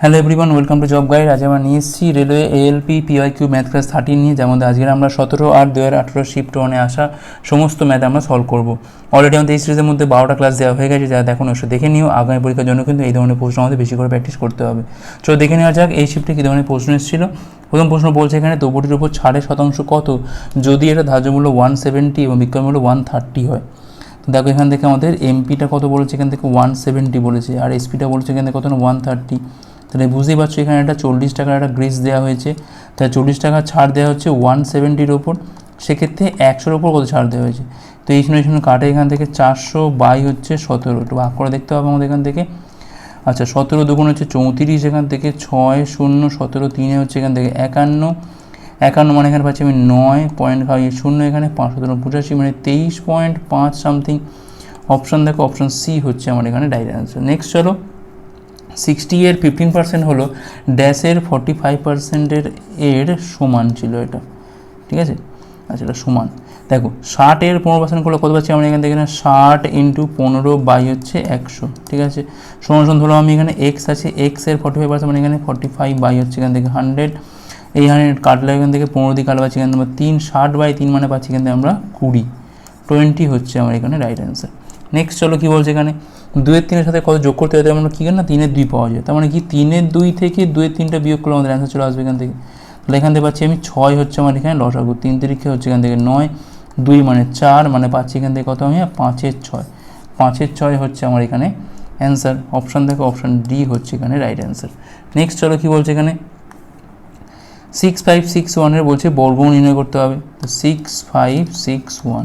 Hello everyone welcome to job guide আজ আমরা নিয়ে এসেছি railway ALP PYQ math class thirteen নিয়ে যেমন আজকে আমরা সতেরো আট দু হাজার আঠেরো শিফট ওয়ানে আসা সমস্ত ম্যাথ আমরা সলভ করব। অলরেডি আমাদের এই সিরিজের মধ্যে বারোটা ক্লাস দেওয়া হয়ে গেছে, যারা দেখুন অবশ্যই দেখে নিও। আগামী পরীক্ষার জন্য কিন্তু এই ধরনের প্রশ্ন আমাদের বেশি করে প্র্যাকটিস করতে হবে। চলো দেখে নেওয়া যাক এই শিফটে কী ধরনের প্রশ্ন এসেছিল। প্রথম প্রশ্ন বলছে এখানে দ্রব্যটির উপর ছাড়ের শতাংশ কত? যদি এটা ধার্য মূল্য ওয়ান সেভেন্টি এবং বিক্রয় মূল্য ওয়ান থার্টি হয়। তো দেখো এখান থেকে আমাদের এমপিটা কত বলেছে? এখান থেকে ওয়ান সেভেন্টি বলেছে। আর এসপিটা বলেছে এখান থেকে কত না? ওয়ান থার্টি তাহলে বুঝতেই পারছ, এখানে একটা চল্লিশ টাকার একটা গ্রিস দেওয়া হয়েছে। তাহলে চল্লিশ টাকা ছাড় দেওয়া হচ্ছে ওয়ান সেভেন্টির ওপর। সেক্ষেত্রে একশোর ওপর কত ছাড় দেওয়া হয়েছে? তো এই সময় সময় কাটে এখান থেকে চারশো বাই হচ্ছে সতেরো। একটু ভাগ করে দেখতে হবে আমাদের এখান থেকে। আচ্ছা সতেরো দুগুণ হচ্ছে চৌত্রিশ এখান থেকে, ছয় শূন্য সতেরো তিনে হচ্ছে এখান থেকে একান্ন। একান্ন মানে এখানে পাচ্ছি আমি নয় পয়েন্ট খাওয়াই শূন্য, এখানে পাঁচ সতেরো পঁচাশি মানে তেইশ পয়েন্ট পাঁচ সামথিং অপশান দেখো, অপশান সি হচ্ছে আমার এখানে ডাইরেক্ট নেক্সট চলো। সিক্সটি এর ফিফটিন পার্সেন্ট হলো ড্যাশের ফর্টি ফাইভ পার্সেন্টের এর সমান ছিল এটা। ঠিক আছে? আচ্ছা এটা সমান। দেখো ষাটের পনেরো পার্সেন্ট করলে কত পাচ্ছি আমরা এখান থেকে? ষাট ইন্টু পনেরো বাই হচ্ছে একশো। ঠিক আছে? সমান সমান ধরো আমি এখানে এক্স আছে এক্সের ফর্টি ফাইভ পার্সেন্ট মানে এখানে ফর্টি ফাইভ বাই হচ্ছে এখান থেকে হান্ড্রেড এই হান্ড্রেড কাটলে এখান থেকে পনেরো দিয়ে কাটলে পাচ্ছি এখান থেকে তিন, ষাট বাই তিন মানে পাচ্ছি এখান থেকে আমরা কুড়ি। টোয়েন্টি হচ্ছে আমার এখানে রাইট অ্যান্সার নেক্সট চলো কী বলছে এখানে? দুয়ের তিনের সাথে কত যোগ করতে হবে আমরা কী না? তিনের দুই পাওয়া যায়। তার মানে কি? তিনের দুই থেকে দুয়ের তিনটা বিয়োগ করলে আমাদের অ্যান্সার চলে আসবে এখান থেকে। তাহলে এখান থেকে পাচ্ছি আমি ছয় হচ্ছে আমার এখানে লসাগু তিন তিরিখে হচ্ছে এখান থেকে নয়, দুই মানে চার মানে পাচ্ছি এখান থেকে কত আমি? পাঁচের ছয়। পাঁচের ছয় হচ্ছে আমার এখানে অ্যান্সার অপশান থেকে অপশান ডি হচ্ছে এখানে রাইট অ্যান্সার নেক্সট চলো কী বলছে এখানে? সিক্স ফাইভ সিক্স ওয়ানের বলছে বর্গমূল নির্ণয় করতে হবে। তো সিক্স ফাইভ সিক্স ওয়ান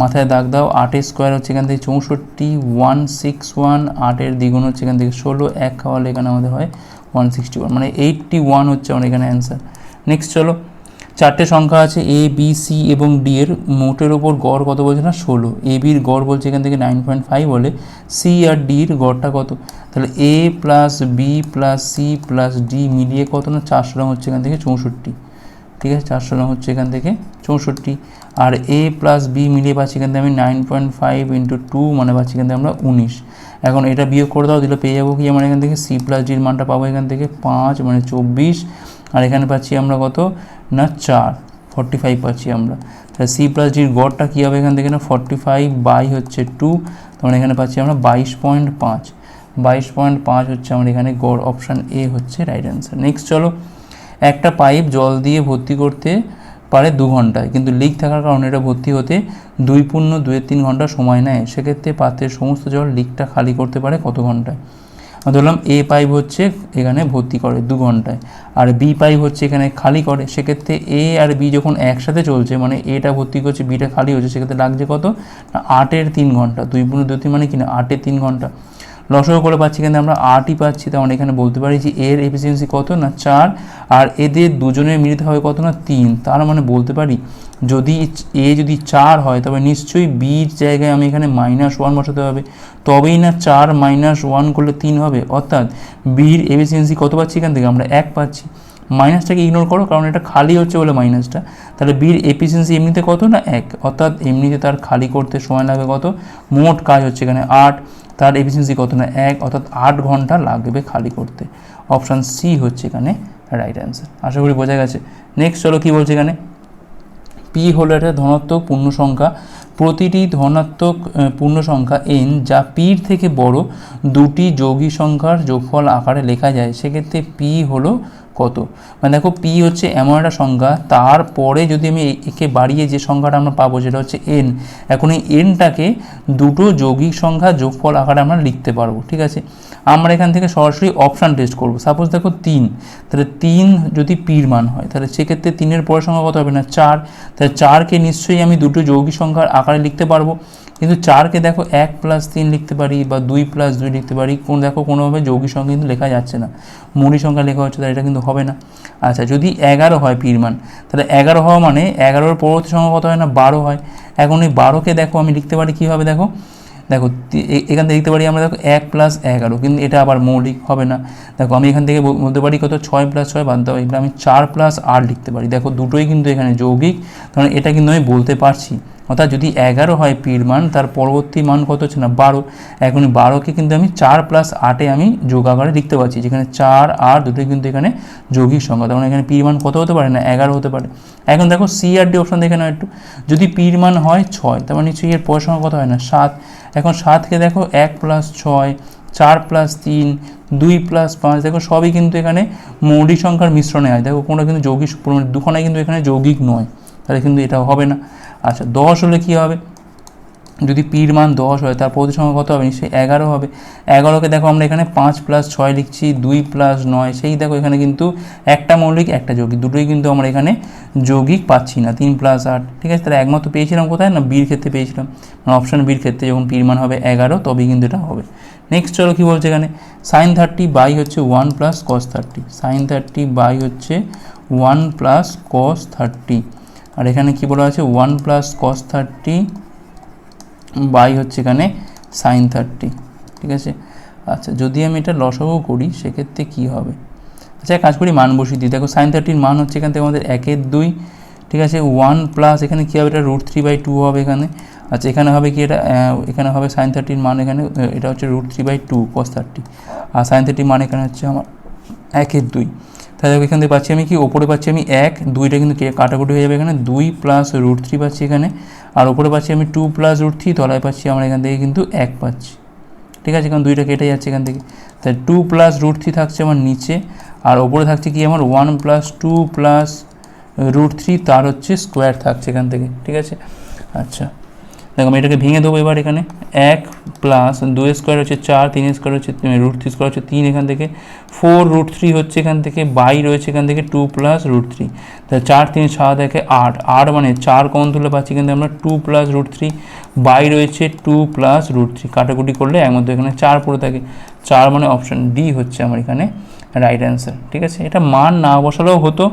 মাথায় দাগ দাও আটের স্কোয়ার হচ্ছে এখান থেকে চৌষট্টি ওয়ান সিক্স ওয়ান আটের দ্বিগুণ হচ্ছে এখান থেকে ষোলো, এক খাওয়ালে এখানে আমাদের হয় ওয়ান সিক্সটি ওয়ান মানে এইটটি ওয়ান হচ্ছে আমার এখানে অ্যান্সার নেক্সট চলো, চারটে সংখ্যা আছে এ বি সি এবং ডি এর, মোটের ওপর গড় কত বলছে না? ষোলো। এ বির গড় বলছে এখান থেকে নাইন পয়েন্ট ফাইভ বলে সি আর ডির গড়টা কত? তাহলে A plus B plus C plus D মিলিয়ে কত না? চারশো হচ্ছে এখান থেকে চৌষট্টি। ঠিক আছে, চারশো রং হচ্ছে এখান থেকে চৌষট্টি। আর এ প্লাস বি মিলিয়ে পাচ্ছি এখান থেকে আমি nine point five into two মানে পাচ্ছি এখান থেকে আমরা উনিশ। এখন এটা বিয়োগ করে দাও, দিলে পেয়ে যাব কি? আমার এখান থেকে সি প্লাস ডির মানটা পাবো এখান থেকে পাঁচ মানে চব্বিশ। আর এখানে পাচ্ছি আমরা কত? না, চার। ফর্টি ফাইভ পাচ্ছি আমরা। তাহলে সি প্লাস ডির গড়টা কী হবে এখান থেকে না? ফর্টি ফাইভ বাই হচ্ছে টু তখন এখানে পাচ্ছি আমরা বাইশ পয়েন্ট পাঁচ। বাইশ পয়েন্ট পাঁচ হচ্ছে আমার এখানে গড় অপশান এ হচ্ছে রাইট অ্যান্সার নেক্সট চলো। একটা পাইপ জল দিয়ে ভর্তি করতে পারে দু ঘন্টায়। কিন্তু লিক থাকার কারণে এটা ভর্তি হতে দুই পূর্ণ দুয়ের তিন ঘণ্টা সময় নেয়। সেক্ষেত্রে পাত্রের সমস্ত জল লিকটা খালি করতে পারে কত ঘন্টায়? ধরলাম এ পাইপ হচ্ছে এখানে ভর্তি করে দু ঘন্টায়। আর বি পাইপ হচ্ছে এখানে খালি করে। সেক্ষেত্রে এ আর বি যখন একসাথে চলছে মানে এটা ভর্তি করছে বিটা খালি হচ্ছে, সেক্ষেত্রে লাগছে কত? আটের তিন ঘণ্টা। দুই পূর্ণ দুই তিন মানে কি না? আটের তিন ঘণ্টা। লসও করে পাচ্ছি কিন্তু আমরা আটই পাচ্ছি তাহলে এখানে বলতে পারি যে এর এফিসিয়েন্সি কত না চার, আর এদের দুজনের মিলিত হবে কত না তিন। তার মানে বলতে পারি যদি এ যদি চার হয়, তবে নিশ্চয়ই বির জায়গায় আমি এখানে মাইনাস ওয়ান বসাতে হবে। তবেই না চার মাইনাস ওয়ান করলে তিন হবে। অর্থাৎ বির এফিসিয়েন্সি কত পাচ্ছি এখান থেকে? আমরা এক পাচ্ছি। মাইনাসটাকে ইগনোর করো, কারণ এটা খালি হচ্ছে বলে মাইনাসটা। তাহলে বির এফিসিয়েন্সি এমনিতে কত না এক? অর্থাৎ এমনিতে তার খালি করতে সময় লাগবে কত? মোট কাজ হচ্ছে এখানে আট, তার এফিসিয়েন্সি কত না এক? অর্থাৎ আট ঘণ্টা লাগবে খালি করতে। অপশান সি হচ্ছে এখানে রাইট অ্যান্সার আশা করি বোঝা গেছে। নেক্সট চলো কী বলছে এখানে? পি হলো একটা ধনাত্মক পূর্ণ সংখ্যা। প্রতিটি ধনাত্মক পূর্ণ সংখ্যা এন যা পির থেকে বড় দুটি যৌগিক সংখ্যার যোগফল আকারে লেখা যায়। সেক্ষেত্রে পি হলো কত? মানে দেখো পি হচ্ছে এমন একটা সংখ্যা তারপরে যদি আমি একে বাড়িয়ে যে সংখ্যাটা আমরা পাবো যেটা হচ্ছে এন এখন এই এনটাকে দুটো যৌগিক সংখ্যা যোগফল আকারে আমরা লিখতে পারব, ঠিক আছে? আমরা এখান থেকে সরাসরি অপশান টেস্ট করব। সাপোজ দেখো তিন, তাহলে তিন যদি পির মান হয়, তাহলে সেক্ষেত্রে তিনের পরের সংখ্যা কত হবে না? চার। তাহলে চারকে নিশ্চয়ই আমি দুটো যৌগিক সংখ্যার আকারে লিখতে পারব। কিন্তু চারকে দেখো এক প্লাস তিন লিখতে পারি বা দুই প্লাস দুই লিখতে পারি, কোন দেখো কোনোভাবে যৌগিক সংখ্যা কিন্তু লেখা যাচ্ছে না। মৌলিক সংখ্যা লেখা হচ্ছে, তাহলে এটা কিন্তু হবে না। আচ্ছা যদি এগারো হয় পির মান, তাহলে এগারো হওয়া মানে এগারোর পরবর্তী সংখ্যা কত হয় না? বারো হয়। এখন এই বারোকে দেখো আমি লিখতে পারি কীভাবে দেখো? দেখো এখান থেকে লিখতে পারি আমরা দেখো এক প্লাস এগারো, কিন্তু এটা আবার মৌলিক হবে না। দেখো, আমি এখান থেকে বলতে পারি কত? ছয় প্লাস ছয় বাদ দেওয়া এগুলো আমি চার প্লাস আট লিখতে পারি। দেখো, দুটোই কিন্তু এখানে যৌগিক, কারণ এটা কিন্তু আমি বলতে পারছি। অর্থাৎ যদি এগারো হয় পির মান, তার পরবর্তী মান কত হচ্ছে না? বারো। এখন বারোকে কিন্তু আমি চার প্লাস আটে আমি যোগ আকারে লিখতে পারছি। যেখানে চার আর দুটোই কিন্তু এখানে যৌগিক সংখ্যা। তখন এখানে পির মান কত হতে পারে না? এগারো হতে পারে। এখন দেখো সি আর ডি অপশন দেখে নাও একটু। যদি পির মান হয় ছয়, তার মানে নিশ্চয়ই এর পরের সংখ্যা কত হয় না? সাত। এখন সাতকে দেখো এক প্লাস ছয়, চার প্লাস তিন, দুই প্লাস পাঁচ, দেখো সবই কিন্তু এখানে মৌলিক সংখ্যার মিশ্রণে হয়। দেখো কোনো কিন্তু যৌগিক দুখানে কিন্তু এখানে যৌগিক নয়। তাহলে কিন্তু এটা হবে না। আচ্ছা দশ হলে কী হবে? যদি পির মান দশ হয়, তার প্রতি সংখ্যা কত হবে? নিশ্চয়ই এগারো হবে। এগারোকে দেখো আমরা এখানে পাঁচ প্লাস ছয় লিখছি, দুই প্লাস নয়, সেই দেখো এখানে কিন্তু একটা মৌলিক, একটা যৌগিক। দুটোই কিন্তু আমরা এখানে যৌগিক পাচ্ছি না, তিন প্লাস আট। ঠিক আছে, তাহলে একমাত্র পেয়েছিলাম কোথায়? না, বির ক্ষেত্রে পেয়েছিলাম। মানে অপশান বির ক্ষেত্রে যখন পির মান হবে এগারো, তবেই কিন্তু এটা হবে। নেক্সট চলো কী বলছে এখানে? সাইন থার্টি বাই হচ্ছে one plus cos thirty sine thirty by হচ্ছে ওয়ান প্লাস কস থার্টি আর এখানে কী বলা আছে one plus cos thirty by হচ্ছে এখানে সাইন থার্টি ঠিক আছে? আচ্ছা যদি আমি এটা লসাগু করি, সেক্ষেত্রে কী হবে? আচ্ছা কাজ করি, মান বসিয়ে দিই। দেখো সাইন থার্টির মান হচ্ছে এখান থেকে আমাদের একের দুই, ঠিক আছে? ওয়ান প্লাস এখানে কী হবে? এটা রুট থ্রি বাই টু হবে এখানে। আচ্ছা এখানে হবে কি এটা? এখানে হবে সাইন থার্টির মান এখানে এটা হচ্ছে root three by two cos thirty R sine থার্টির মান এখানে হচ্ছে আমার একের দুই। তাহলে এখান থেকে পাচ্ছি আমি কি? ওপরে পাচ্ছি আমি এক, দুইটা কিন্তু কাটাকুটি হয়ে যাবে এখানে। দুই প্লাস রুট থ্রি পাচ্ছি এখানে। আর ওপরে পাচ্ছি আমি টু প্লাস রুট থ্রি তলায় পাচ্ছি আমরা এখান থেকে কিন্তু এক পাচ্ছি। ঠিক আছে? কারণ দুইটা কেটে যাচ্ছে এখান থেকে। তাই টু প্লাস রুট থ্রি থাকছে আমার নিচে। আর ওপরে থাকছে কি আমার one plus two plus root three তার হচ্ছে স্কোয়ার থাকছে এখান থেকে। ঠিক আছে? আচ্ছা। দেখো, আমি এটাকে ভেঙে দেবো এবার এখানে। এক প্লাস দুই স্কোয়ার হচ্ছে চার, তিন স্কোয়ার হচ্ছে রুট থ্রি স্কোয়ার হচ্ছে তিন এখান থেকে। ফোর রুট থ্রি হচ্ছে এখান থেকে, বাই রয়েছে এখান থেকে টু প্লাস রুট থ্রি তাহলে চার, তিন, সাত, একে, আট। আট মানে চার কমন তুলে পাচ্ছি কিন্তু আমরা two plus root three by রয়েছে টু প্লাস রুট থ্রি কাটাকুটি করলে একমাত্র এখানে চার পড়ে থাকে। চার মানে অপশান ডি হচ্ছে আমার এখানে। রাইট অ্যান্সার ঠিক আছে? এটা মান না বসালেও হতো।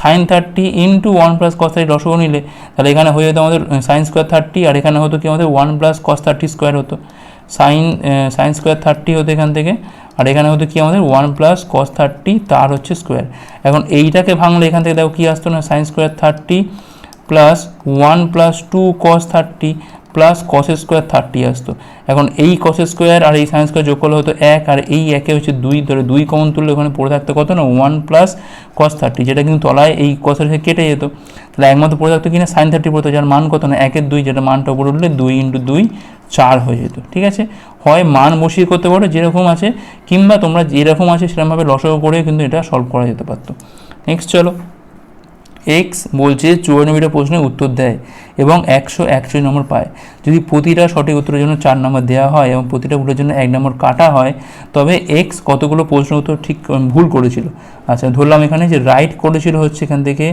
Sine thirty into one plus cos thirty রসগো নিলে, তাহলে এখানে হয়ে যেত আমাদের সাইন স্কোয়ার থার্টি আর এখানে হতো কি আমাদের one plus cos thirty square হতো। সাইন সাইন স্কোয়ার থার্টি হতো এখান থেকে, আর এখানে হতো কি আমাদের ওয়ান প্লাস কস থার্টি তার হচ্ছে স্কোয়ার এখন এইটাকে ভাঙলে এখান থেকে দেখো কী আসতো না? Sine square thirty plus one plus two cos thirty plus cos square thirty আসতো। এখন এই কস স্কোয়ার আর এই সাইন স্কোয়ার যোগ করলে হতো এক, আর এই একে হচ্ছে দুই, ধরে দুই কমন তুললে ওখানে পড়ে থাকতো কত না? ওয়ান প্লাস কস থার্টি যেটা কিন্তু তলায় এই কসের সাথে কেটে যেত। তাহলে একমাত্র পড়ে থাকতো কিনা? সাইন থার্টি পড়তো, যার মান কত না? একের দুই, যেটা মানটা উপরে উঠলে দুই ইন্টু দুই, চার হয়ে যেত। ঠিক আছে? হয় মান বসিয়ে করতে পারো, যেরকম আছে, কিংবা তোমরা যেরকম আছে সেরকমভাবে লসও করে কিন্তু এটা সলভ করা যেতে পারতো। নেক্সট চলো। এক্স বলছে চুরানব্বইটা প্রশ্নের উত্তর দেয় এবং একশো একচল্লিশ নম্বর পায়। যদি প্রতিটা সঠিক উত্তরের জন্য চার নম্বর দেওয়া হয় এবং প্রতিটা ভুলের জন্য এক নম্বর কাটা হয়, তবে এক্স কতগুলো প্রশ্ন উত্তর ঠিক ভুল করেছিল? আচ্ছা ধরলাম এখানে যে রাইট করেছিল হচ্ছে এখান থেকে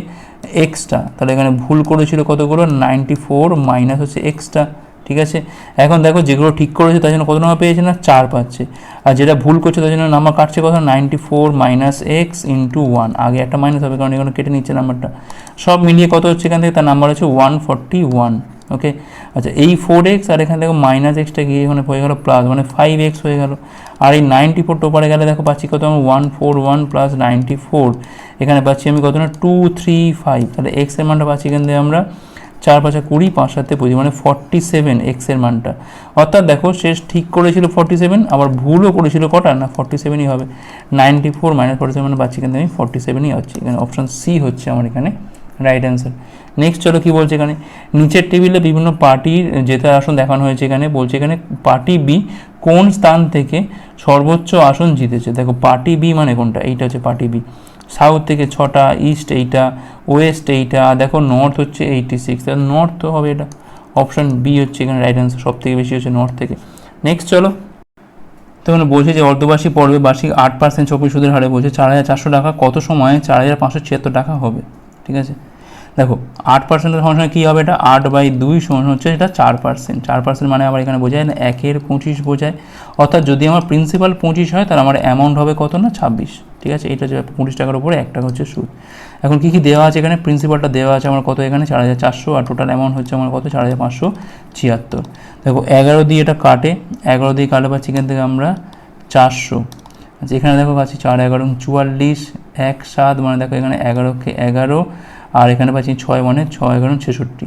এক্সটা তাহলে এখানে ভুল করেছিল কতগুলো? নাইনটি ফোর মাইনাস হচ্ছে এক্সটা ঠিক আছে? এখন দেখো যেগুলো ঠিক করেছে তার জন্য কত নম্বর পেয়েছে না? চার পাচ্ছে। আর যেটা ভুল করছে তার জন্য নাম্বার কাটছে কত ninety four minus x into one আগে একটা মাইনাস হবে কারণ এখানে কেটে নিচ্ছে নাম্বারটা সব মিলিয়ে কত হচ্ছে এখান থেকে? তার নাম্বার হচ্ছে ওয়ান ফর্টি ওয়ান ওকে আচ্ছা এই ফোর এক্স আর এখানে দেখো মাইনাস এক্সটা গিয়ে এখানে হয়ে গেলো প্লাস মানে ফাইভ এক্স হয়ে গেল। আর এই নাইনটি ফোর টোপারে গেলে দেখো পাচ্ছি কত আমার one four one plus ninety four এখানে পাচ্ছি আমি কত না? টু থ্রি ফাইভ তাহলে এক্সের মানটা পাচ্ছি এখান থেকে আমরা চার পাঁচা কুড়ি পাঁচ সাথে পঁচিশ মানে ফর্টি সেভেন এক্সের মানটা। অর্থাৎ দেখো, শেষ ঠিক করেছিল ফর্টি সেভেন আবার ভুলও করেছিল কটা? না ফর্টি সেভেনই হবে। Ninety four minus forty seven পাচ্ছি কিন্তু আমি ফর্টি সেভেনই হচ্ছে। এখানে অপশান সি হচ্ছে আমার এখানে রাইট অ্যান্সার নেক্সট চলো কী বলছে এখানে? নিচের টেবিলে বিভিন্ন পার্টির জেতার আসন দেখানো হয়েছে এখানে, বলছে এখানে পার্টি বি কোন স্থান থেকে সর্বোচ্চ আসন জিতেছে? দেখো পার্টি বি মানে কোনটা? এইটা হচ্ছে পার্টি বি সাউথ থেকে ছটা, ইস্ট এইটা, ওয়েস্ট এইটা দেখো নর্থ হচ্ছে এইটি সিক্স তাহলে নর্থ তো হবে এটা। অপশন বি হচ্ছে এখানে রাইট অ্যান্সার সব থেকে বেশি হচ্ছে নর্থ থেকে। নেক্সট চলো। তখন বলছে যে অর্ধবার্ষিক পর্বে বার্ষিক আট পার্সেন্ট চক্রী সুদের হারে বলছে, চার হাজার চারশো টাকা, কত সময়ে চার হাজার পাঁচশো ছিয়াত্তর টাকা হবে? ঠিক আছে? দেখো, আট পার্সেন্টের সঙ্গে কী হবে এটা? আট বাই দুই সমান হচ্ছে এটা চার পার্সেন্ট চার পার্সেন্ট মানে আবার এখানে বোঝায় না, একের পঁচিশ বোঝায়। অর্থাৎ যদি আমার প্রিন্সিপাল পঁচিশ হয়, তাহলে আমার অ্যামাউন্ট হবে কত না? ছাব্বিশ। ঠিক আছে? এটা যে পঁচিশ টাকার উপরে এক টাকা হচ্ছে সুদ। এখন কী কী দেওয়া আছে এখানে? প্রিন্সিপালটা দেওয়া আছে আমার কত এখানে? চার হাজার চারশো আর টোটাল অ্যামাউন্ট হচ্ছে আমার কত? চার হাজার পাঁচশো ছিয়াত্তর। দেখো, এগারো দিয়ে এটা কাটে। এগারো দিয়ে কাটে পাচ্ছি এখান থেকে আমরা চারশো। আচ্ছা এখানে দেখো পাচ্ছি চার, এগারো চুয়াল্লিশ, এক, সাত মানে দেখো এখানে এগারোকে এগারো, আর এখানে পাচ্ছি ছয় মানে ছয়, এগারো, ছেষট্টি।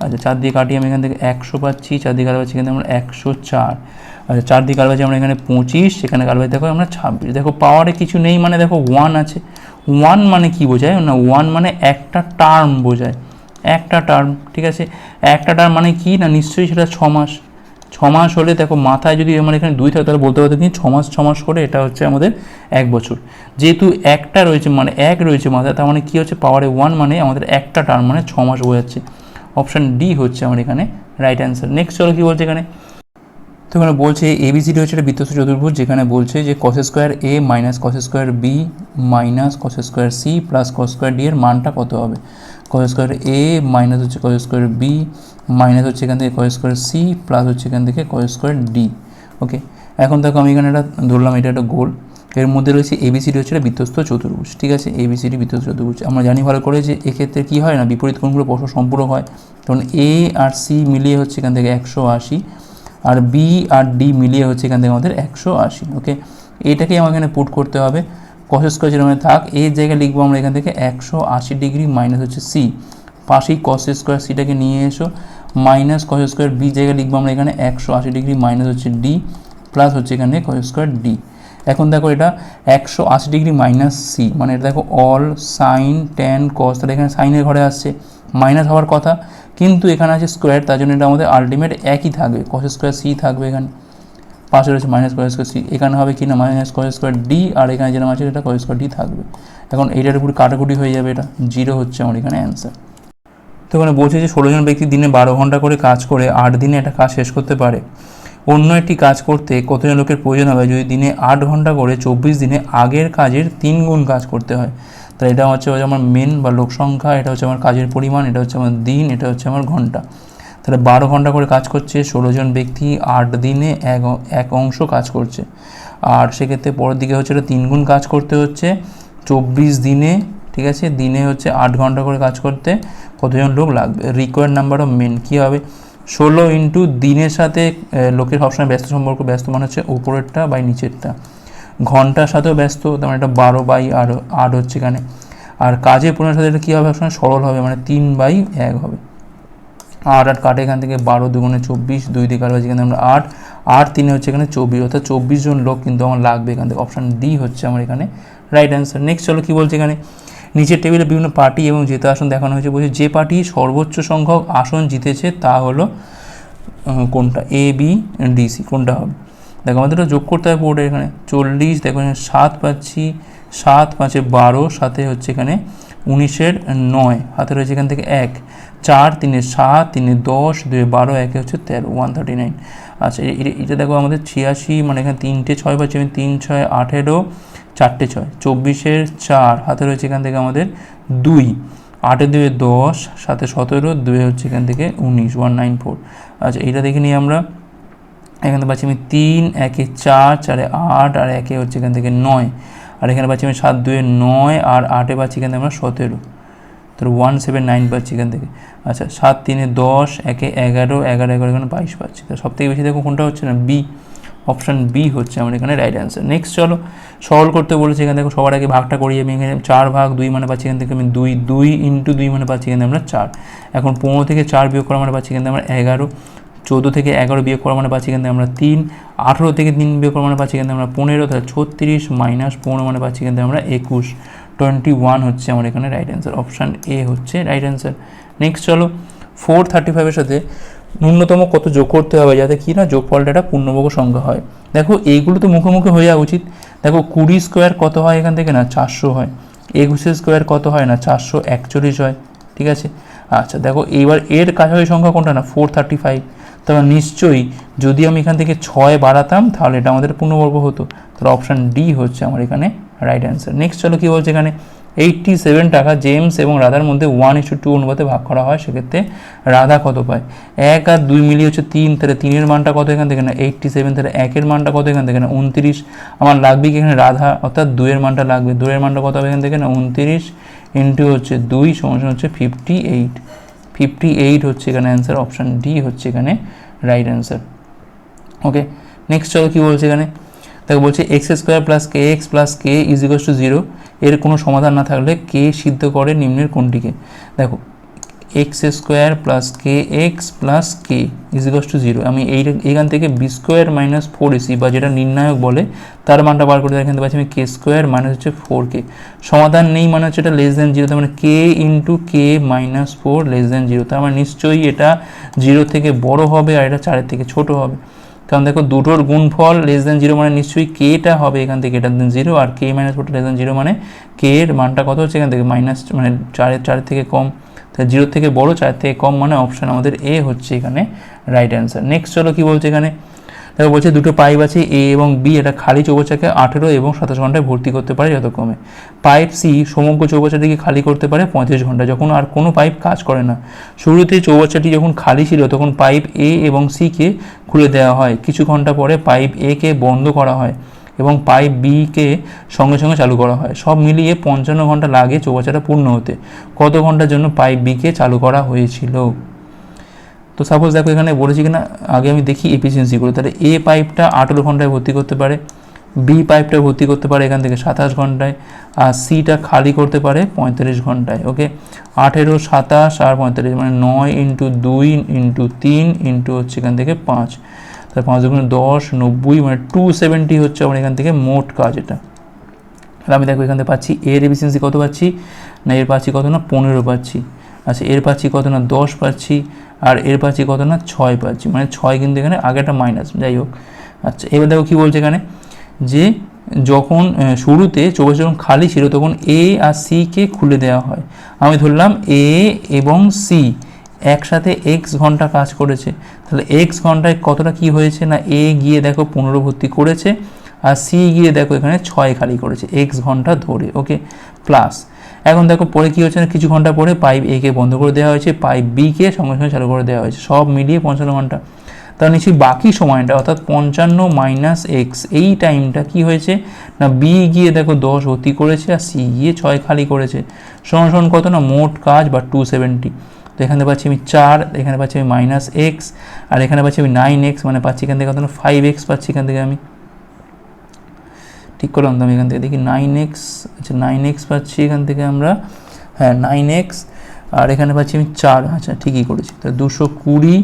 আচ্ছা চার দিয়ে কাটি আমি এখান থেকে একশো পাচ্ছি চার দিয়ে কাটা এখানে আমরা একশো চার। আচ্ছা চার দিয়ে কাটা আমরা এখানে পঁচিশ, সেখানে কাটা দেখো আমরা ছাব্বিশ। দেখো পাওয়ারে কিছু নেই মানে দেখো ওয়ান আছে। ওয়ান মানে কি বোঝায়? না ওয়ান মানে একটা টার্ম বোঝায়। একটা টার্ম ঠিক আছে? একটা টার্ম মানে কি? না, নিশ্চয়ই সেটা ছ মাস। ছ মাস হলে দেখো, মাথায় যদি আমার এখানে দুই থাকে, তাহলে বলতে পারতো কি ছ মাস ছ মাস করে এটা হচ্ছে আমাদের এক বছর। যেহেতু একটা রয়েছে মানে এক রয়েছে মাথায়, তার মানে কী হচ্ছে? পাওয়ারে ওয়ান মানে আমাদের একটা টার্ম মানে ছ মাস বোঝাচ্ছে। অপশান ডি হচ্ছে আমার এখানে রাইট অ্যান্সার নেক্সট চলো কী বলছে এখানে? তো এখানে বলছে এবিসিডি হচ্ছে একটা বৃত্তস্থ চতুর্ভুজ যেখানে বলছে যে cos square A minus cos square B minus cos square C plus cos square D এর মানটা কত হবে? কস স্কোয়ার এ মাইনাস হচ্ছে কস স্কোয়ার বি মাইনাস হচ্ছে এখান থেকে কস স্কোয়ার সি প্লাস হচ্ছে এখান থেকে কস স্কোয়ার ডি ওকে এখন দেখো আমি এখানে একটা ধরলাম, এটা একটা গোল এর মধ্যে রয়েছে এবিসিডি হচ্ছে বৃত্তস্থ চতুর্ভুজ, ঠিক আছে? এবিসিডি বৃত্তস্থ চতুর্ভুজ। আমরা জানি ভালো করে যে এক্ষেত্রে কী হয় না, বিপরীত কোণগুলো পরস্পর সম্পূরক হয়। তখন এ আর সি মিলিয়ে হচ্ছে এখান থেকে একশো আশি, আর বি আর ডি মিলিয়ে হচ্ছে এখান থেকে আমাদের একশো আশি ওকে এটাকেই আমাকে এখানে পুট করতে হবে। কস স্কোয়ার যেরকম থাক, এর জায়গায় লিখব আমরা এখান থেকে একশো আশি ডিগ্রি মাইনাস হচ্ছে সি পাশেই কস স্কোয়ার সিটাকে নিয়ে এসো মাইনাস কস স্কোয়ার বি জায়গায় লিখব আমরা এখানে একশো আশি ডিগ্রি মাইনাস হচ্ছে ডি প্লাস হচ্ছে এখানে কস স্কোয়ার ডি এখন দেখো এটা একশো আশি ডিগ্রি মাইনাস সি মানে এটা দেখো অল সাইন ট্যান কস তাহলে এখানে সাইনের ঘরে আসছে মাইনাস হওয়ার কথা, কিন্তু এখানে আছে স্কোয়ার তার জন্য এটা আমাদের আলটিমেট একই থাকবে কস স্কোয়ার সি থাকবে এখানে, পাশে রয়েছে মাইনাস কস স্কোয়ার সি এখানে হবে কি না মাইনাস কস স্কোয়ার ডি আর এখানে যেরকম আছে এটা কস স্কোয়ার ডি থাকবে, এখন এইটার উপর কাটাকুটি হয়ে যাবে এটা জিরো হচ্ছে আমার এখানে অ্যান্সার তো এখানে বলছে যে ষোলো জন ব্যক্তি দিনে বারো ঘণ্টা করে কাজ করে, আট দিনে একটা কাজ শেষ করতে পারে। অন্য একটি কাজ করতে কতজন লোকের প্রয়োজন হবে? যদি দিনে আট ঘণ্টা করে চব্বিশ দিনে আগের কাজের তিন গুণ কাজ করতে হয়, তাহলে এটা হচ্ছে আমার মেন বা লোক সংখ্যা, এটা হচ্ছে আমার কাজের পরিমাণ, এটা হচ্ছে আমার দিন, এটা হচ্ছে আমার ঘণ্টা। তাহলে বারো ঘণ্টা করে কাজ করছে, ষোলো জন ব্যক্তি আট দিনে এক এক অংশ কাজ করছে। আর সেক্ষেত্রে পরের দিকে হচ্ছে এটা তিন গুণ কাজ করতে হচ্ছে, চব্বিশ দিনে, ঠিক আছে? দিনে হচ্ছে আট ঘণ্টা করে কাজ করতে কতজন লোক লাগবে? রিকোয়ার্ড নাম্বার অফ মেন কী হবে? ষোলো ইন্টু দিনের সাথে লোকের সবসময় ব্যস্ত সম্পর্ক, ব্যস্ত মানে হচ্ছে উপরেরটা বাই নিচেরটা। ঘণ্টার সাথেও ব্যস্ত, তার মানে এটা বারো বাই আর আট হচ্ছে এখানে। আর কাজের পূর্ণের সাথে এটা কী হবে? সবসময় সরল হবে মানে তিন বাই এক হবে। আট আট কাটে এখান থেকে বারো দুগুণে চব্বিশ, দুই দিয়ে কাটবে এখানে আমরা আট। আট তিনে হচ্ছে এখানে চব্বিশ, অর্থাৎ চব্বিশ জন লোক কিন্তু আমার লাগবে এখান থেকে। অপশান ডি হচ্ছে আমার এখানে রাইট অ্যান্সার নেক্সট চলো কী বলছে এখানে? নিচের টেবিলে বিভিন্ন পার্টি এবং জেতা আসন দেখানো হয়েছে। বলছে, যে পার্টি সর্বোচ্চ সংখ্যক আসন জিতেছে তা হলো কোনটা? এ বি ডি সি কোনটা হবে? দেখো, আমাদের যোগ করতে হবে বোর্ডে এখানে। চল্লিশ, দেখো, এখানে সাত পাচ্ছি। সাত পাঁচে বারো সাথে হচ্ছে এখানে উনিশের নয়, হাতে রয়েছে এখান থেকে এক। চার, তিনে সাত, তিনে দশ, দুয়ে বারো, একে হচ্ছে তেরো ওয়ান থার্টি নাইন আচ্ছা এটা দেখো, আমাদের ছিয়াশি মানে এখানে তিনটে ছয় পাচ্ছি, আমি তিন, ছয়, আঠেরো চারটে ছয়। চব্বিশের চার হাতে রয়েছে এখান থেকে আমাদের দুই। আটে দুয়ে দশ সাথে সতেরো, দুয়ে হচ্ছে এখান থেকে উনিশ ওয়ান নাইন ফোর আচ্ছা এটা দেখে নিই আমরা এখান থেকে পাচ্ছি আমি তিন, একে চার, চারে আট, আর একে হচ্ছে এখান থেকে নয়। আর এখানে পাচ্ছি আমি সাত, দুয়ে নয়, আর আটে পাচ্ছি এখান থেকে আমরা সতেরো। তোর ওয়ান সেভেন নাইন পাচ্ছি এখান থেকে। আচ্ছা সাত, তিনে দশ, একে এগারো এগারো এগারো, এখানে বাইশ পাচ্ছি। তো সব থেকে বেশি দেখো কোনটা হচ্ছে না? বি। অপশান বি হচ্ছে আমার এখানে রাইট অ্যান্সার নেক্সট চলো, সরল করতে বলেছি এখানে দেখো, সবার আগে ভাগটা করি আমি এখানে চার ভাগ দুই মানে পাচ্ছি এখান থেকে আমি দুই দুই ইন্টু দুই মানে পাচ্ছি এখানে আমরা চার। এখন পনেরো থেকে চার বিয়োগ করা মানে পাচ্ছি এখানে আমরা এগারো। চোদ্দ থেকে এগারো বিয়োগ করা মানে পাচ্ছি কিন্তু আমরা তিন। আঠেরো থেকে তিন বিয়োগ করা মানে পাচ্ছি কিন্তু আমরা পনেরো, তাহলে ছত্রিশ মাইনাস পনেরো মানে পাচ্ছি কিন্তু আমরা একুশ। টোয়েন্টি ওয়ান হচ্ছে আমার এখানে রাইট অ্যান্সার অপশান এ হচ্ছে রাইট অ্যান্সার নেক্সট চলো ফোর থার্টি ফাইভের সাথে ন্যূনতম কত যোগ করতে হবে যাতে কি না যোগফলটা একটা পূর্ণবর্গ সংখ্যা হয়। দেখো, এইগুলো তো মুখোমুখি হয়ে যাওয়া উচিত। দেখো, কুড়ি স্কোয়ার কত হয় এখান থেকে না? চারশো হয়। একুশের স্কোয়ার কত হয় না? চারশো একচল্লিশ হয়। ঠিক আছে? আচ্ছা দেখো, এইবার এর কাছাকাছি সংখ্যা কোনটা না? ফোর থার্টি ফাইভ তবে নিশ্চয়ই যদি আমি এখান থেকে ছয় বাড়াতাম, তাহলে এটা আমাদের পূর্ণবর্গ হতো। তাহলে অপশান ডি হচ্ছে আমার এখানে রাইট অ্যান্সার নেক্সট চলো কী বলছে এখানে? এইটটি সেভেন টাকা জেমস এবং রাধার মধ্যে ওয়ান ইস্টু টু অনুপাতে ভাগ করা হয়, সেক্ষেত্রে রাধা কত পায়? এক আর দুই মিলিয়ে হচ্ছে তিন, তাহলে তিনের মানটা কত এখান থেকে? না এইটটি সেভেন তাহলে একের মানটা কত এখান থেকে? না, উনত্রিশ। আমার লাগবে কি এখানে রাধা? অর্থাৎ দুইয়ের মানটা লাগবে। দুইয়ের মানটা কত হবে এখান থেকে? না, উনত্রিশ ইন্টু হচ্ছে দুই সমান হচ্ছে ফিফটি এইট ফিফটি এইট হচ্ছে এখানে অ্যান্সার অপশান ডি হচ্ছে এখানে রাইট অ্যান্সার ওকে নেক্সট চলো কী বলছে এখানে? দেখো বলছে x square plus k x plus k is to zero এর কোনো সমাধান না থাকলে কে সিদ্ধ করে নিম্নের কোনটিকে। দেখো x square plus k x plus k ইজিকস to zero আমি এই এখান থেকে B square minus four AC, বা যেটা নির্ণায়ক বলে, তার মানটা বার করতে এখান পাচ্ছি আমি কে স্কোয়ার মাইনাস হচ্ছে ফোর কে সমাধান নেই মানে হচ্ছে এটা লেস দেন জিরো তার মানে k into k minus four less than zero তার মানে নিশ্চয়ই এটা জিরো থেকে বড় হবে আর এটা চারের থেকে ছোট হবে। কারণ দেখো দুটোর গুণফল লেস দেন জিরো মানে নিশ্চয়ই কেটা হবে এখান থেকে এটা দেন জিরো আর কে মাইনাস ফোরটা লেস দেন জিরো মানে কে এর মানটা কত হচ্ছে এখান থেকে? মাইনাস মানে চারের চারের থেকে কম। তাই জিরোর থেকে বড় চার থেকে কম মানে অপশান আমাদের এ হচ্ছে এখানে রাইট অ্যান্সার নেক্সট চলো কী বলছে এখানে? দেখো বলছে দুটো পাইপ আছে এ এবং বি, এটা খালি চৌবাচ্চাকে আঠেরো এবং সাতাশ ঘন্টায় ভর্তি করতে পারে যতক্রমে। পাইপ সি, সমগ্র চৌবাচ্চাটিকে খালি করতে পারে পঁয়ত্রিশ ঘণ্টা যখন আর কোনো পাইপ কাজ করে না। শুরুতে চৌবাচ্চাটি যখন খালি ছিল, তখন পাইপ এ এবং সিকে খুলে দেওয়া হয়। কিছু ঘণ্টা পরে পাইপ এ কে বন্ধ করা হয় এবং পাইপ বিকে সঙ্গে সঙ্গে চালু করা হয়। সব মিলিয়ে পঞ্চান্ন ঘণ্টা লাগে চৌবাচ্চাটা পূর্ণ হতে। কত ঘণ্টার জন্য পাইপ বিকে চালু করা হয়েছিল? তো সাপোজ দেখো এখানে বলেছি কিনা, আগে আমি দেখি এফিসিয়েন্সি করে তাহলে এ পাইপটা আঠেরো ঘন্টায় ভর্তি করতে পারে বি পাইপটা ভর্তি করতে পারে এখান থেকে সাতাশ ঘন্টায়, আর সিটা খালি করতে পারে পঁয়তাল্লিশ ঘন্টায় ওকে আঠেরো, সাতাশ আর পঁয়তাল্লিশ মানে নয় ইন্টু দুই ইন্টু তিন ইন্টু হচ্ছে এখান থেকে পাঁচ। তাহলে পাঁচ দুগুণে দশ, নব্বই মানে টু সেভেন্টি হচ্ছে আমার এখান থেকে মোট কাজ এটা। তাহলে আমি দেখো এখান থেকে পাচ্ছি এর এফিসিয়েন্সি কত পাচ্ছি? না, এর পাচ্ছি কত না? পনেরো পাচ্ছি। আচ্ছা এর পাচ্ছি কত না? দশ পাচ্ছি। আর এর পাচ্ছি কত না? ছয় পাচ্ছি। মানে ছয় কিন্তু এখানে আগেটা মাইনাস যাই হোক। আচ্ছা এবার দেখো কী বলছে এখানে? যে যখন শুরুতে চব্বিশ যখন খালি ছিল, তখন এ আর সিকে খুলে দেওয়া হয়। আমি ধরলাম এ এবং সি একসাথে এক্স ঘণ্টা কাজ করেছে। তাহলে এক্স ঘন্টায় কতটা কি হয়েছে না এ গিয়ে দেখো পনেরো ভর্তি করেছে, আর সি গিয়ে দেখো এখানে ছয় খালি করেছে এক্স ঘণ্টা ধরে। ওকে প্লাস এখন দেখো পরে কি হচ্ছে না, কিছু ঘণ্টা পরে পাইপ এ কে বন্ধ করে দেওয়া হয়েছে পাইপ বি কে সঙ্গে সঙ্গে চালু করে দেওয়া হয়েছে, সব মিলিয়ে পঞ্চান্ন ঘণ্টা। তার নিশ্চয়ই বাকি সময়টা, অর্থাৎ পঞ্চান্ন মাইনাস এক্স এই টাইমটা কি হয়েছে? না বি গিয়ে দেখো দশ অতি করেছে আর সি গিয়ে ছয় খালি করেছে। সমান সমান কত না, মোট কাজ বা টু সেভেন্টি তো এখানে পাচ্ছি আমি চার, এখানে পাচ্ছি আমি মাইনাস এক্স আর এখানে পাচ্ছি আমি নাইন এক্স মানে পাচ্ছি এখান থেকে কত না ফাইভ এক্স পাচ্ছি এখান থেকে আমি। ঠিক করলাম, তো আমি এখান থেকে দেখি নাইন এক্স আচ্ছা নাইন এক্স পাচ্ছি এখান থেকে আমরা হ্যাঁ নাইন এক্স আর এখানে পাচ্ছি আমি চার আচ্ছা ঠিকই করেছি, তাহলে দুশো কুড়ি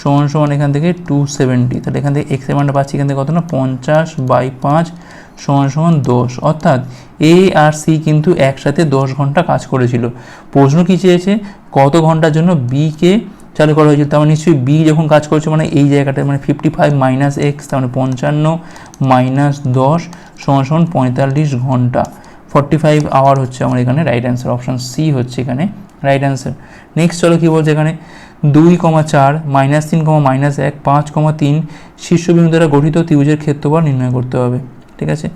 সমান সমান এখান থেকে টু সেভেন্টি তাহলে এখান থেকে এক্স এমাউন্টটা পাচ্ছি এখান থেকে কত না, পঞ্চাশ বাই পাঁচ সমান সমান দশ, অর্থাৎ এ আর সি কিন্তু একসাথে দশ ঘণ্টা কাজ করেছিল। প্রশ্ন কী চেয়েছে? কত ঘণ্টার জন্য বিকে চালু করা হয়েছিল? তার মানে নিশ্চয়ই বি যখন কাজ করছে মানে এই জায়গাটায় মানে ফিফটি ফাইভ মাইনাস এক্স তার মানে পঞ্চান্ন মাইনাস দশ সমান সমান পঁয়তাল্লিশ ঘণ্টা। ফর্টি ফাইভ আওয়ার হচ্ছে আমার এখানে রাইট অ্যান্সার অপশান সি হচ্ছে এখানে রাইট অ্যান্সার নেক্সট চলো কী বলছে এখানে? দুই কমা চার মাইনাস তিন কমা মাইনাস এক, পাঁচ কমা তিন, শীর্ষবিন্দু দ্বারা গঠিত ত্রিভুজের ক্ষেত্রফল নির্ণয় করতে হবে। ঠিক আছে?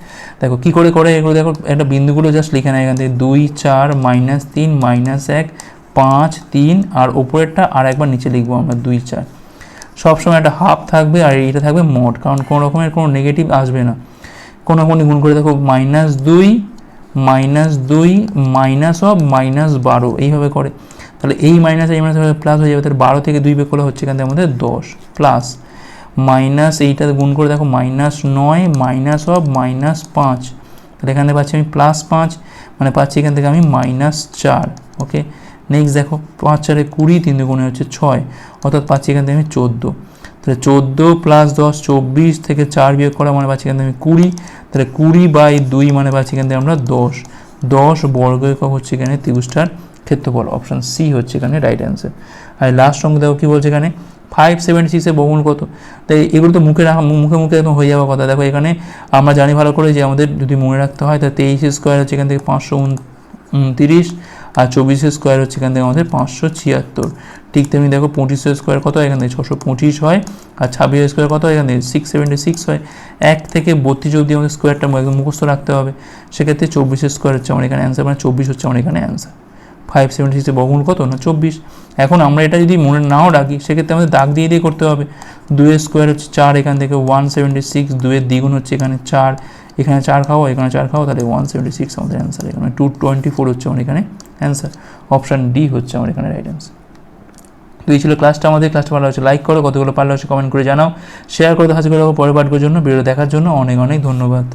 দেখো কী করে করে এগুলো দেখো, একটা বিন্দুগুলো জাস্ট লিখে নেয় এখান থেকে। দুই, চার মাইনাস তিন মাইনাস এক, পাঁচ, তিন, আর ওপরেরটা আর একবার নিচে লিখব আমরা, দুই, চার। সবসময় একটা হাফ থাকবে আর এইটা থাকবে মোট, কারণ কোনো রকমের কোনো নেগেটিভ আসবে না। কোনো কোনো গুণ করে দেখো মাইনাস দুই মাইনাস দুই মাইনাস অফ মাইনাস বারো, এইভাবে করে। তাহলে এই মাইনাস এই মাইনাস প্লাস হয়ে যাবে, তাহলে বারো থেকে দুই বের করলে হচ্ছে এখান থেকে আমাদের দশ প্লাস মাইনাস এইটা গুণ করে দেখো মাইনাস নয় মাইনাস অফ মাইনাস পাঁচ। তাহলে এখান থেকে পাচ্ছি আমি প্লাস পাঁচ মানে পাচ্ছি এখান থেকে আমি মাইনাস চার ওকে নেক্সট দেখো, পাঁচ চারে কুড়ি, তিন দুগুণে হচ্ছে ছয়, অর্থাৎ পাচ্ছি এখান থেকে আমি চোদ্দ। তাহলে চোদ্দ প্লাস দশ, চব্বিশ থেকে চার বিয়োগ করা মানে পাচ্ছি থেকে আমি কুড়ি। তাহলে কুড়ি বাই দুই মানে পাচ্ছি এখান থেকে আমরা দশ। দশ বর্গ একক হচ্ছে এখানে ত্রিভুজটার ক্ষেত্রফল অপশান সি হচ্ছে এখানে রাইট অ্যান্সার আর লাস্ট অঙ্ক দেখো কী বলছে এখানে? ফাইভ সেভেন সিক্সের বহুগুণ কত? তাই এগুলো তো মুখে রাখা, মুখে মুখে একদম হয়ে যাওয়ার কথা। দেখো এখানে আমরা জানি ভালো করে যে আমাদের যদি মনে রাখতে হয়, তাহলে তেইশ স্কোয়ার হচ্ছে এখান থেকে পাঁচশো উনতিরিশ আর চব্বিশের স্কোয়ার হচ্ছে এখান থেকে আমাদের পাঁচশো ছিয়াত্তর। ঠিক তেমনি দেখো পঁচিশের স্কোয়ার কত? এখানে ছশো পঁচিশ হয়। আর ছাব্বিশের স্কোয়ার কত? এখানে সিক্স সেভেন্টি সিক্স হয়। এক থেকে বত্রিশ অবধি আমাদের স্কোয়ারটা একদম মুখস্থ রাখতে হবে। সেক্ষেত্রে চব্বিশের স্কোয়ার হচ্ছে আমার এখানে অ্যান্সার মানে চব্বিশ হচ্ছে আমার এখানে অ্যান্সার ফাইভ সেভেন্টি সিক্সের বহুগুণ কত? না, চব্বিশ। এখন আমরা এটা যদি মনে নাও রাখি, সেক্ষেত্রে আমাদের দাগ দিয়ে দিয়ে করতে হবে। দুয়ের স্কোয়ার হচ্ছে চার, এখান থেকে ওয়ান সেভেন্টি সিক্স দুয়ের দ্বিগুণ হচ্ছে এখানে চার। এখানে চার খাও, এখানে চার খাও, তাহলে ওয়ান সেভেন্টি সিক্স আমাদের অ্যান্সার এখানে টু টোয়েন্টি ফোর হচ্ছে আমার এখানে অ্যান্সার অপশান ডি হচ্ছে আমার এখানে রাইট অ্যান্সার তো এই ছিল ক্লাসটা আমাদের ক্লাসটা ভালো হয়েছে লাইক করো, কতগুলো পারলে হচ্ছে কমেন্ট করে জানাও শেয়ার করতে হাজির করে পরের পাঠগুলোর জন্য ভিডিও দেখার জন্য অনেক অনেক ধন্যবাদ।